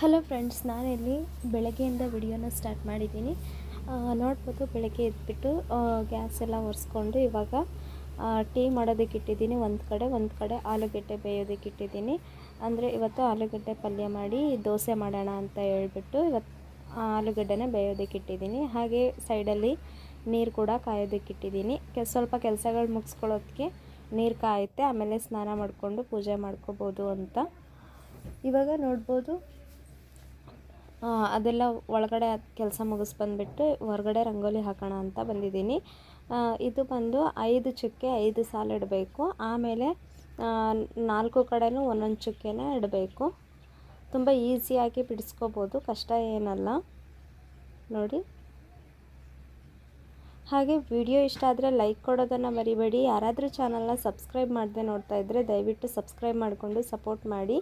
Hello friends ನಾನಿಲ್ಲಿ ಬೆಳಗ್ಗೆಯಿಂದ ವಿಡಿಯೋನ ಸ್ಟಾರ್ಟ್ ಮಾಡಿದ್ದೀನಿ. ನೋಡ್ಬೋದು ಬೆಳಗ್ಗೆ ಎದ್ಬಿಟ್ಟು ಗ್ಯಾಸ್ ಎಲ್ಲ ಒರೆಸ್ಕೊಂಡು ಇವಾಗ ಟೀ ಮಾಡೋದಕ್ಕೆ ಇಟ್ಟಿದ್ದೀನಿ. ಒಂದು ಕಡೆ ಒಂದು ಕಡೆ ಆಲೂಗಡ್ಡೆ ಬೇಯೋದಕ್ಕೆ ಇಟ್ಟಿದ್ದೀನಿ. ಅಂದರೆ ಇವತ್ತು ಆಲೂಗಡ್ಡೆ ಪಲ್ಯ ಮಾಡಿ ದೋಸೆ ಮಾಡೋಣ ಅಂತ ಹೇಳ್ಬಿಟ್ಟು ಇವತ್ತು ಆಲೂಗಡ್ಡೆನ ಬೇಯೋದಕ್ಕೆ ಇಟ್ಟಿದ್ದೀನಿ. ಹಾಗೆ ಸೈಡಲ್ಲಿ ನೀರು ಕೂಡ ಕಾಯೋದಕ್ಕೆ ಇಟ್ಟಿದ್ದೀನಿ. ಸ್ವಲ್ಪ ಕೆಲಸಗಳು ಮುಗಿಸ್ಕೊಳ್ಳೋದಕ್ಕೆ ನೀರು ಕಾಯುತ್ತೆ. ಆಮೇಲೆ ಸ್ನಾನ ಮಾಡಿಕೊಂಡು ಪೂಜೆ ಮಾಡ್ಕೋಬೋದು ಅಂತ. ಇವಾಗ ನೋಡ್ಬೋದು ಅದೆಲ್ಲ ಒಳಗಡೆ ಕೆಲಸ ಮುಗಿಸ್ ಬಂದುಬಿಟ್ಟು ಹೊರಗಡೆ ರಂಗೋಲಿ ಹಾಕೋಣ ಅಂತ ಬಂದಿದ್ದೀನಿ. ಇದು ಬಂದು ಐದು ಚುಕ್ಕೆ ಐದು ಸಾಲು ಇಡಬೇಕು. ಆಮೇಲೆ ನಾಲ್ಕು ಕಡೆಯೂ ಒಂದೊಂದು ಚುಕ್ಕೆನ ಇಡಬೇಕು. ತುಂಬ ಈಸಿಯಾಗಿ ಬಿಡಿಸ್ಕೋಬೋದು, ಕಷ್ಟ ಏನಲ್ಲ. ನೋಡಿ. ಹಾಗೆ ವಿಡಿಯೋ ಇಷ್ಟ ಆದರೆ ಲೈಕ್ ಕೊಡೋದನ್ನು ಮರಿಬೇಡಿ. ಯಾರಾದರೂ ಚಾನಲ್ನ ಸಬ್ಸ್ಕ್ರೈಬ್ ಮಾಡದೆ ನೋಡ್ತಾ ಇದ್ದರೆ ದಯವಿಟ್ಟು ಸಬ್ಸ್ಕ್ರೈಬ್ ಮಾಡಿಕೊಂಡು ಸಪೋರ್ಟ್ ಮಾಡಿ.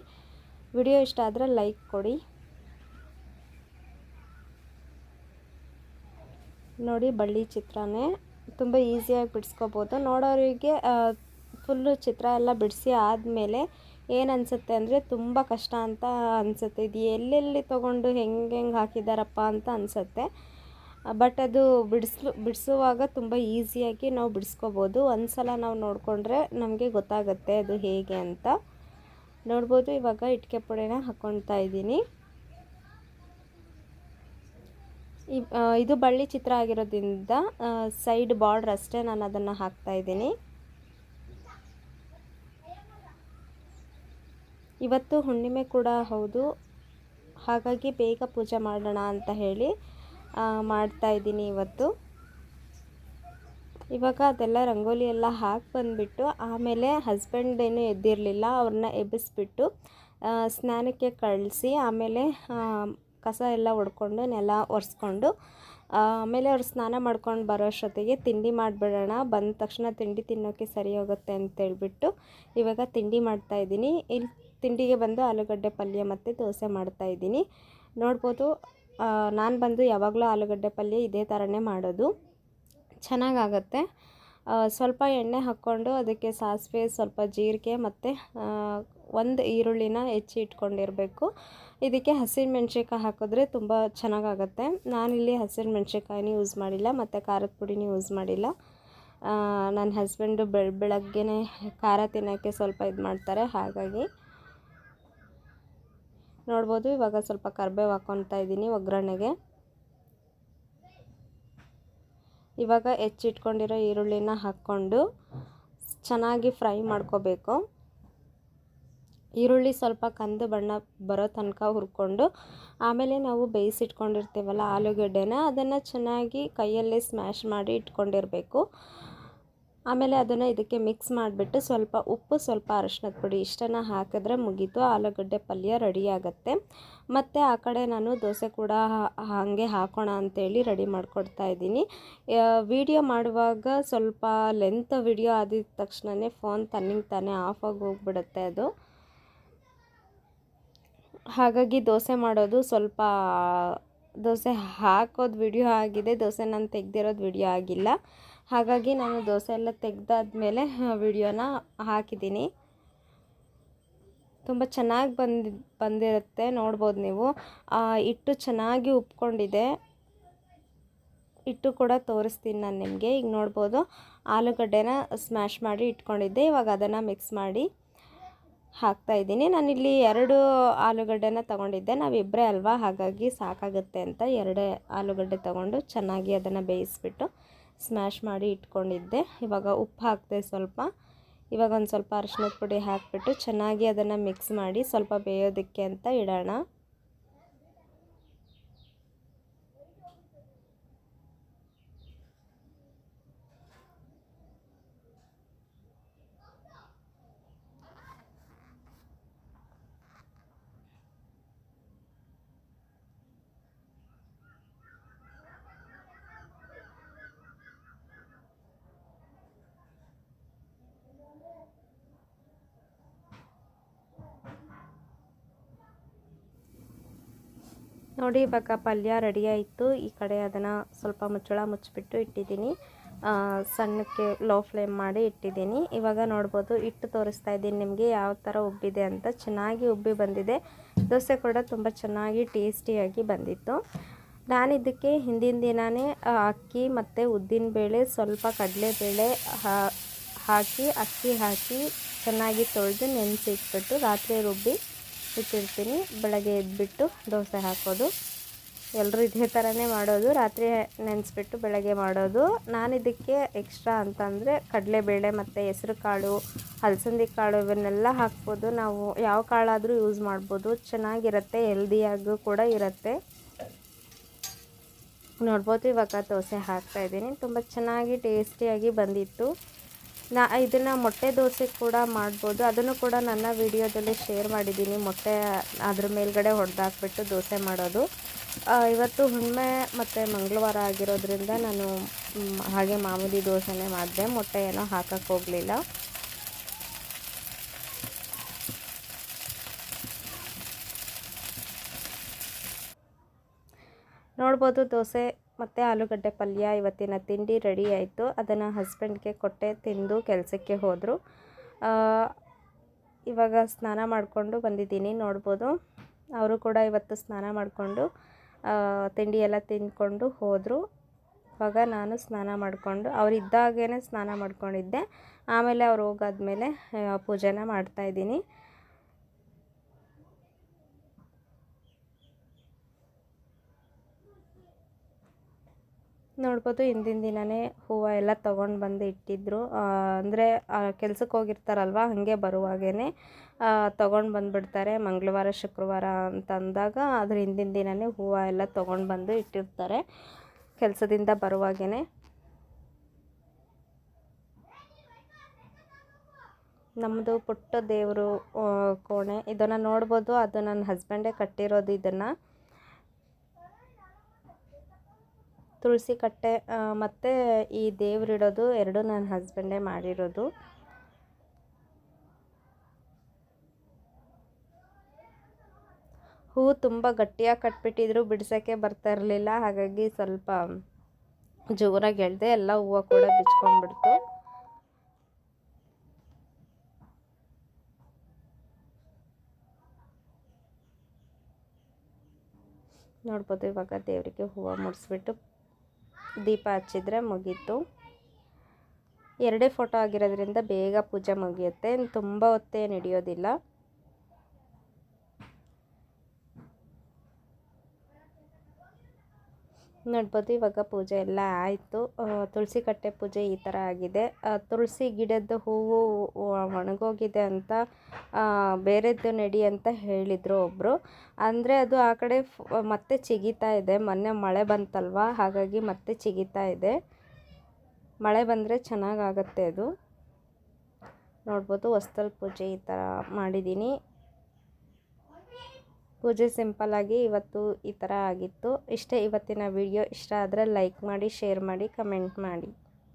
ವಿಡಿಯೋ ಇಷ್ಟ ಆದರೆ ಲೈಕ್ ಕೊಡಿ. ನೋಡಿ ಬಳ್ಳಿ ಚಿತ್ರನೇ. ತುಂಬ ಈಸಿಯಾಗಿ ಬಿಡಿಸ್ಕೋಬೋದು. ನೋಡೋರಿಗೆ ಫುಲ್ಲು ಚಿತ್ರ ಎಲ್ಲ ಬಿಡಿಸಿ ಆದಮೇಲೆ ಏನು ಅನಿಸುತ್ತೆ ಅಂದರೆ ತುಂಬ ಕಷ್ಟ ಅಂತ ಅನಿಸುತ್ತೆ. ಇದು ಎಲ್ಲೆಲ್ಲಿ ತೊಗೊಂಡು ಹೆಂಗೆ ಹೆಂಗೆ ಹಾಕಿದ್ದಾರಪ್ಪ ಅಂತ ಅನಿಸುತ್ತೆ. ಬಟ್ ಅದು ಬಿಡಿಸ್ಲು, ಬಿಡಿಸುವಾಗ ತುಂಬ ಈಸಿಯಾಗಿ ನಾವು ಬಿಡಿಸ್ಕೋಬೋದು. ಒಂದು ಸಲ ನಾವು ನೋಡಿಕೊಂಡ್ರೆ ನಮಗೆ ಗೊತ್ತಾಗುತ್ತೆ ಅದು ಹೇಗೆ ಅಂತ. ನೋಡ್ಬೋದು, ಇವಾಗ ಇಟ್ಕೆ ಪುಡಿನ ಹಾಕ್ಕೊಳ್ತಾ ಇದ್ದೀನಿ ಈ ಆ, ಇದು ಬಳ್ಳಿ ಚಿತ್ರ ಆಗಿರೋದ್ರಿಂದ ಸೈಡ್ ಬಾರ್ಡ್ರ್ ಅಷ್ಟೇ ನಾನು ಅದನ್ನು ಹಾಕ್ತಾ ಇದ್ದೀನಿ. ಇವತ್ತು ಹುಣ್ಣಿಮೆ ಕೂಡ ಹೌದು. ಹಾಗಾಗಿ ಬೇಗ ಪೂಜೆ ಮಾಡೋಣ ಅಂತ ಹೇಳಿ ಮಾಡ್ತಾ ಇದ್ದೀನಿ ಇವತ್ತು. ಇವಾಗ ಅದೆಲ್ಲ ರಂಗೋಲಿ ಎಲ್ಲ ಹಾಕಿ ಬಂದುಬಿಟ್ಟು, ಆಮೇಲೆ ಹಸ್ಬೆಂಡ್ ಏನು ಎದ್ದಿರಲಿಲ್ಲ, ಅವ್ರನ್ನ ಎಬ್ಬಿಸ್ಬಿಟ್ಟು ಸ್ನಾನಕ್ಕೆ ಕಳಿಸಿ, ಆಮೇಲೆ ಕಸ ಎಲ್ಲ ಹೊಡ್ಕೊಂಡು ನೆಲ ಒರೆಸ್ಕೊಂಡು ಆಮೇಲೆ ಅವ್ರು ಸ್ನಾನ ಮಾಡ್ಕೊಂಡು ಬರೋ ಅಷ್ಟೊತ್ತಿಗೆ ತಿಂಡಿ ಮಾಡಿಬಿಡೋಣ, ಬಂದ ತಕ್ಷಣ ತಿಂಡಿ ತಿನ್ನೋಕ್ಕೆ ಸರಿ ಹೋಗುತ್ತೆ ಅಂತೇಳ್ಬಿಟ್ಟು ಇವಾಗ ತಿಂಡಿ ಮಾಡ್ತಾಯಿದ್ದೀನಿ ಇಲ್ಲಿ ತಿಂಡಿಗೆ ಬಂದು ಆಲೂಗಡ್ಡೆ ಪಲ್ಯ ಮತ್ತು ದೋಸೆ ಮಾಡ್ತಾಯಿದ್ದೀನಿ ನೋಡ್ಬೋದು ನಾನು ಬಂದು ಯಾವಾಗಲೂ ಆಲೂಗಡ್ಡೆ ಪಲ್ಯ ಇದೇ ಥರನೇ ಮಾಡೋದು. ಚೆನ್ನಾಗಾಗತ್ತೆ. ಸ್ವಲ್ಪ ಎಣ್ಣೆ ಹಾಕ್ಕೊಂಡು ಅದಕ್ಕೆ ಸಾಸಿವೆ, ಸ್ವಲ್ಪ ಜೀರಿಗೆ ಮತ್ತು ಒಂದು ಈರುಳ್ಳಿನ ಹೆಚ್ಚಿ ಇಟ್ಕೊಂಡಿರಬೇಕು. ಇದಕ್ಕೆ ಹಸಿರು ಮೆಣ್ಸಿನ್ಕಾಯಿ ಹಾಕಿದ್ರೆ ತುಂಬ ಚೆನ್ನಾಗಾಗತ್ತೆ. ನಾನಿಲ್ಲಿ ಹಸಿರು ಮೆಣ್ಸಿನ್ಕಾಯಿನ ಯೂಸ್ ಮಾಡಿಲ್ಲ, ಮತ್ತು ಖಾರದ ಪುಡಿನೂ ಯೂಸ್ ಮಾಡಿಲ್ಲ. ನನ್ನ ಹಸ್ಬೆಂಡು ಬೆಳ, ಬೆಳಗ್ಗೆನೇ ಖಾರ ತಿನ್ನೋಕ್ಕೆ ಸ್ವಲ್ಪ ಇದು ಮಾಡ್ತಾರೆ, ಹಾಗಾಗಿ. ನೋಡ್ಬೋದು, ಇವಾಗ ಸ್ವಲ್ಪ ಕರಿಬೇವು ಹಾಕ್ಕೊತಾ ಇದ್ದೀನಿ ಒಗ್ಗರಣೆಗೆ. ಇವಾಗ ಹೆಚ್ಚಿಟ್ಕೊಂಡಿರೋ ಈರುಳ್ಳಿನ ಹಾಕ್ಕೊಂಡು, ಚೆನ್ನಾಗಿ ಫ್ರೈ ಮಾಡ್ಕೋಬೇಕು. ಈರುಳ್ಳಿ ಸ್ವಲ್ಪ ಕಂದು ಬಣ್ಣ ಬರೋ ತನಕ ಹುರ್ಕೊಂಡು, ಆಮೇಲೆ ನಾವು ಬೇಯಿಸಿಟ್ಕೊಂಡಿರ್ತೀವಲ್ಲ ಆಲೂಗಡ್ಡೆನ, ಅದನ್ನು ಚೆನ್ನಾಗಿ ಕೈಯಲ್ಲೇ ಸ್ಮ್ಯಾಶ್ ಮಾಡಿ ಇಟ್ಕೊಂಡಿರಬೇಕು. ಆಮೇಲೆ ಅದನ್ನು ಇದಕ್ಕೆ ಮಿಕ್ಸ್ ಮಾಡಿಬಿಟ್ಟು ಸ್ವಲ್ಪ ಉಪ್ಪು, ಸ್ವಲ್ಪ ಅರಶಿನದ ಪುಡಿ ಇಷ್ಟನ್ನು ಹಾಕಿದ್ರೆ ಮುಗೀತು. ಆಲೂಗಡ್ಡೆ ಪಲ್ಯ ರೆಡಿ ಆಗುತ್ತೆ. ಮತ್ತು ಆ ಕಡೆ ನಾನು ದೋಸೆ ಕೂಡ ಹಾಗೆ ಹಾಕೋಣ ಅಂತೇಳಿ ರೆಡಿ ಮಾಡಿಕೊಡ್ತಾ ಇದ್ದೀನಿ. ವಿಡಿಯೋ ಮಾಡುವಾಗ ಸ್ವಲ್ಪ ಲೆಂತ್ ವಿಡಿಯೋ ಆದಿದ ತಕ್ಷಣವೇ ಫೋನ್ ತನ್ನಿಂಗ್ ತಾನೇ ಆಫ್ ಆಗಿ ಹೋಗ್ಬಿಡುತ್ತೆ ಅದು. ಹಾಗಾಗಿ ದೋಸೆ ಮಾಡೋದು ಸ್ವಲ್ಪ, ದೋಸೆ ಹಾಕೋದು ವಿಡಿಯೋ ಆಗಿದೆ, ದೋಸೆ ನಾನು ತೆಗ್ದಿರೋದು ವಿಡಿಯೋ ಆಗಿಲ್ಲ. ಹಾಗಾಗಿ ನಾನು ದೋಸೆ ಎಲ್ಲ ತೆಗ್ದಾದ್ಮೇಲೆ ವಿಡಿಯೋನ ಹಾಕಿದ್ದೀನಿ. ತುಂಬ ಚೆನ್ನಾಗಿ ಬಂದಿ, ಬಂದಿರುತ್ತೆ, ನೋಡ್ಬೋದು ನೀವು. ಹಿಟ್ಟು ಚೆನ್ನಾಗಿ ಉಪ್ಕೊಂಡಿದೆ. ಹಿಟ್ಟು ಕೂಡ ತೋರಿಸ್ತೀನಿ ನಾನು ನಿಮಗೆ. ಈಗ ನೋಡ್ಬೋದು, ಆಲೂಗಡ್ಡೆನ ಸ್ಮ್ಯಾಶ್ ಮಾಡಿ ಇಟ್ಕೊಂಡಿದ್ದೆ. ಇವಾಗ ಅದನ್ನು ಮಿಕ್ಸ್ ಮಾಡಿ. ಹಾಕ್ತಾ ಇದ್ದೀನಿ. ನಾನಿಲ್ಲಿ ಎರಡು ಆಲೂಗಡ್ಡೆನ ತೊಗೊಂಡಿದ್ದೆ. ನಾವಿಬ್ಬರೇ ಅಲ್ವಾ? ಹಾಗಾಗಿ ಸಾಕಾಗುತ್ತೆ ಅಂತ ಎರಡೇ ಆಲೂಗಡ್ಡೆ ತೊಗೊಂಡು ಚೆನ್ನಾಗಿ ಅದನ್ನು ಬೇಯಿಸ್ಬಿಟ್ಟು ಸ್ಮ್ಯಾಶ್ ಮಾಡಿ ಇಟ್ಕೊಂಡಿದ್ದೆ. ಇವಾಗ ಉಪ್ಪು ಹಾಕಿದೆ ಸ್ವಲ್ಪ. ಇವಾಗ ಒಂದು ಸ್ವಲ್ಪ ಅರಿಶಿನದ ಪುಡಿ ಹಾಕಿಬಿಟ್ಟು ಚೆನ್ನಾಗಿ ಅದನ್ನು ಮಿಕ್ಸ್ ಮಾಡಿ ಸ್ವಲ್ಪ ಬೇಯೋದಕ್ಕೆ ಅಂತ ಇಡೋಣ. ನೋಡಿ, ಇವಾಗ ಪಲ್ಯ ರೆಡಿ ಆಯಿತು. ಈ ಕಡೆ ಅದನ್ನು ಸ್ವಲ್ಪ ಮುಚ್ಚಳ ಮುಚ್ಚಿಬಿಟ್ಟು ಇಟ್ಟಿದ್ದೀನಿ. ಸಣ್ಣಕ್ಕೆ ಲೋ ಫ್ಲೇಮ್ ಮಾಡಿ ಇಟ್ಟಿದ್ದೀನಿ. ಇವಾಗ ನೋಡ್ಬೋದು, ಹಿಟ್ಟು ತೋರಿಸ್ತಾ ಇದ್ದೀನಿ ನಿಮಗೆ ಯಾವ ಥರ ಉಬ್ಬಿದೆ ಅಂತ. ಚೆನ್ನಾಗಿ ಉಬ್ಬಿ ಬಂದಿದೆ. ದೋಸೆ ಕೂಡ ತುಂಬ ಚೆನ್ನಾಗಿ ಟೇಸ್ಟಿಯಾಗಿ ಬಂದಿತ್ತು. ನಾನು ಇದಕ್ಕೆ ಹಿಂದಿನ ದಿನವೇ ಅಕ್ಕಿ ಮತ್ತು ಉದ್ದಿನಬೇಳೆ ಸ್ವಲ್ಪ ಕಡಲೆಬೇಳೆ ಹಾಕಿ, ಅಕ್ಕಿ ಹಾಕಿ ಚೆನ್ನಾಗಿ ತೊಳೆದು ನೆನೆಸಿಟ್ಬಿಟ್ಟು ರಾತ್ರಿ ರುಬ್ಬಿ ಇಟ್ಟಿರ್ತೀನಿ. ಬೆಳಗ್ಗೆ ಎದ್ಬಿಟ್ಟು ದೋಸೆ ಹಾಕೋದು. ಎಲ್ಲರೂ ಇದೇ ಥರನೇ ಮಾಡೋದು. ರಾತ್ರಿ ನೆನೆಸ್ಬಿಟ್ಟು ಬೆಳಗ್ಗೆ ಮಾಡೋದು. ನಾನು ಇದಕ್ಕೆ ಎಕ್ಸ್ಟ್ರಾ ಅಂತಂದರೆ ಕಡಲೆಬೇಳೆ ಮತ್ತು ಹೆಸ್ರು ಕಾಳು ಅಲಸಂದಿ ಕಾಳು ಇವನ್ನೆಲ್ಲ ಹಾಕ್ಬೋದು. ನಾವು ಯಾವ ಕಾಳಾದರೂ ಯೂಸ್ ಮಾಡ್ಬೋದು. ಚೆನ್ನಾಗಿರುತ್ತೆ ಹೆಲ್ದಿಯಾಗೂ ಕೂಡ ಇರುತ್ತೆ. ನೋಡ್ಬೋದು ಇವಾಗ ದೋಸೆ ಹಾಕ್ತಾಯಿದ್ದೀನಿ ತುಂಬ ಚೆನ್ನಾಗಿ ಟೇಸ್ಟಿಯಾಗಿ ಬಂದಿತ್ತು. ನಾ ಇದನ್ನು ಮೊಟ್ಟೆ ದೋಸೆ ಕೂಡ ಮಾಡ್ಬೋದು. ಅದನ್ನು ಕೂಡ ನನ್ನ ವಿಡಿಯೋದಲ್ಲಿ ಶೇರ್ ಮಾಡಿದ್ದೀನಿ. ಮೊಟ್ಟೆ ಅದ್ರ ಮೇಲ್ಗಡೆ ಹೊಡೆದಾಕ್ಬಿಟ್ಟು ದೋಸೆ ಮಾಡೋದು. ಇವತ್ತು ಹುಣ್ಣಿಮೆ ಮತ್ತು ಮಂಗಳವಾರ ಆಗಿರೋದ್ರಿಂದ ನಾನು ಹಾಗೆ ಮಾಮೂಲಿ ದೋಸೆನೇ ಮಾಡಿದೆ. ಮೊಟ್ಟೆ ಏನೋ ಹಾಕಕ್ಕೆ ಹೋಗಲಿಲ್ಲ. ನೋಡ್ಬೋದು ದೋಸೆ ಮತ್ತು ಆಲೂಗಡ್ಡೆ ಪಲ್ಯ ಇವತ್ತಿನ ತಿಂಡಿ ರೆಡಿ ಆಯಿತು. ಅದನ್ನು ಹಸ್ಬೆಂಡ್ಗೆ ಕೊಟ್ಟೆ, ತಿಂದು ಕೆಲಸಕ್ಕೆ ಹೋದರು. ಇವಾಗ ಸ್ನಾನ ಮಾಡಿಕೊಂಡು ಬಂದಿದ್ದೀನಿ, ನೋಡ್ಬೋದು. ಅವರು ಕೂಡ ಇವತ್ತು ಸ್ನಾನ ಮಾಡಿಕೊಂಡು ತಿಂಡಿ ಎಲ್ಲ ತಿಂದ್ಕೊಂಡು ಹೋದರು. ಇವಾಗ ನಾನು ಸ್ನಾನ ಮಾಡಿಕೊಂಡು ಅವರಿದ್ದಾಗೇ ಸ್ನಾನ ಮಾಡ್ಕೊಂಡಿದ್ದೆ. ಆಮೇಲೆ ಅವ್ರು ಹೋಗಾದ್ಮೇಲೆ ಪೂಜೆನ ಮಾಡ್ತಾಯಿದ್ದೀನಿ ನೋಡ್ಬೋದು ಹಿಂದಿನ ದಿನವೇ ಹೂವು ಎಲ್ಲ ತೊಗೊಂಡು ಬಂದು ಇಟ್ಟಿದ್ರು. ಅಂದರೆ ಕೆಲ್ಸಕ್ಕೆ ಹೋಗಿರ್ತಾರಲ್ವ, ಹಾಗೆ ಬರುವಾಗೇ ತೊಗೊಂಡು ಬಂದುಬಿಡ್ತಾರೆ ಮಂಗಳವಾರ, ಶುಕ್ರವಾರ ಅಂತಂದಾಗ ಅದ್ರ ಹಿಂದಿನ ದಿನವೇ ಹೂವು ಎಲ್ಲ ತೊಗೊಂಡು ಬಂದು ಇಟ್ಟಿರ್ತಾರೆ ಕೆಲಸದಿಂದ ಬರುವಾಗೇ ನಮ್ಮದು ಪುಟ್ಟ ದೇವರು ಕೋಣೆ, ಇದನ್ನು ನೋಡ್ಬೋದು. ಅದು ನನ್ನ ಹಸ್ಬೆಂಡೇ ಕಟ್ಟಿರೋದು ಇದನ್ನು. ತುಳಸಿ ಕಟ್ಟೆ ಮತ್ತು ಈ ದೇವ್ರಿಡೋದು ಎರಡು ನನ್ನ ಹಸ್ಬೆಂಡೇ ಮಾಡಿರೋದು. ಹೂವು ತುಂಬ ಗಟ್ಟಿಯಾಗಿ ಕಟ್ಬಿಟ್ಟಿದ್ರು, ಬಿಡ್ಸೋಕ್ಕೆ ಬರ್ತಾ ಇರಲಿಲ್ಲ. ಹಾಗಾಗಿ ಸ್ವಲ್ಪ ಜೋರಾಗಿ ಎಳ್ದೆ ಎಲ್ಲ ಹೂವು ಕೂಡ ಬಿಚ್ಕೊಂಡ್ಬಿಡ್ತು. ನೋಡ್ಬೋದು ಇವಾಗ ದೇವರಿಗೆ ಹೂವು ಮುಡಿಸ್ಬಿಟ್ಟು ದೀಪ ಹಚ್ಚಿದ್ರೆ ಮುಗೀತು. ಎರಡೇ ಫೋಟೋ ಆಗಿರೋದ್ರಿಂದ ಬೇಗ ಪೂಜೆ ಮುಗಿಯುತ್ತೆ. ತುಂಬ ಹೊತ್ತೇನು ಹಿಡಿಯೋದಿಲ್ಲ. ನೋಡ್ಬೋದು ಇವಾಗ ಪೂಜೆ ಎಲ್ಲ ಆಯಿತು. ತುಳಸಿ ಕಟ್ಟೆ ಪೂಜೆ ಈ ಥರ ಆಗಿದೆ. ತುಳಸಿ ಗಿಡದ ಹೂವು ಒಣಗೋಗಿದೆ ಅಂತ ಬೇರೆದ್ದು ನಡಿ ಅಂತ ಹೇಳಿದರು ಒಬ್ಬರು ಅಂದರೆ ಅದು ಆ ಕಡೆ ಮತ್ತೆ ಚಿಗಿತಾ ಇದೆ. ಮೊನ್ನೆ ಮಳೆ ಬಂತಲ್ವ? ಹಾಗಾಗಿ ಮತ್ತೆ ಚಿಗಿತಾ ಇದೆ. ಮಳೆ ಬಂದರೆ ಚೆನ್ನಾಗಾಗತ್ತೆ ಅದು. ನೋಡ್ಬೋದು ಹೊಸ್ತಲ್ ಪೂಜೆ ಈ ಥರ ಮಾಡಿದ್ದೀನಿ. ಪೂಜೆ ಸಿಂಪಲ್ಲಾಗಿ ಇವತ್ತು ಈ ಥರ ಆಗಿತ್ತು. ಇಷ್ಟೇ ಇವತ್ತಿನ ವಿಡಿಯೋ. ಇಷ್ಟ ಆದರೆ ಲೈಕ್ ಮಾಡಿ, ಶೇರ್ ಮಾಡಿ, ಕಮೆಂಟ್ ಮಾಡಿ.